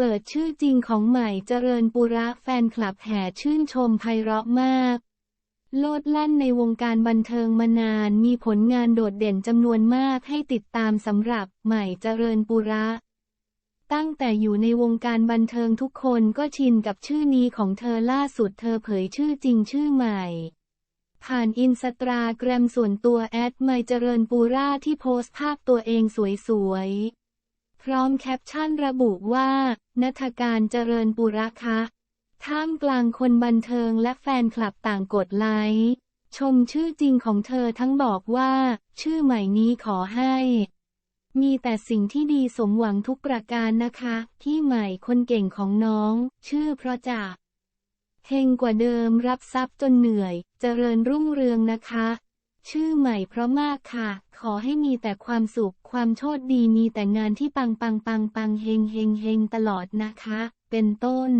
เปิดชื่อจริงของใหม่เจริญปุระแฟนคลับแห่ชื่นชมไพเราะมาก โลดแล่นในวงการบันเทิงมานานมีผลงานโดดเด่นจำนวนมากให้ติดตามสำหรับใหม่เจริญปุระ ตั้งแต่อยู่ในวงการบันเทิงทุกคนก็ชินกับชื่อนี้ของเธอล่าสุดเธอเผยชื่อจริงชื่อใหม่ผ่านอินสตาแกรมส่วนตัวแอดไม่เจริญปูราที่โพสต์ภาพตัวเองสวยๆ พร้อมแคปชั่นระบุว่านัฐการเจริญปุระคะท่ามกลางคนบันเทิงและแฟนคลับต่างกดไลค์ชมชื่อจริงของเธอทั้งบอกว่า ชื่อใหม่นี้ขอให้ มีแต่สิ่งที่ดีสมหวังทุกประการนะคะที่ใหม่คนเก่งของน้อง ชื่อเพราะจะเฮงกว่าเดิมรับทรัพย์จนเหนื่อยเจริญรุ่งเรืองนะคะ ชื่อใหม่เพราะมากค่ะ ขอให้มีแต่ความสุข ความโชคดีมีแต่งานที่ปังปังปังปังเฮงเฮงเฮงตลอดนะคะ เป็นต้น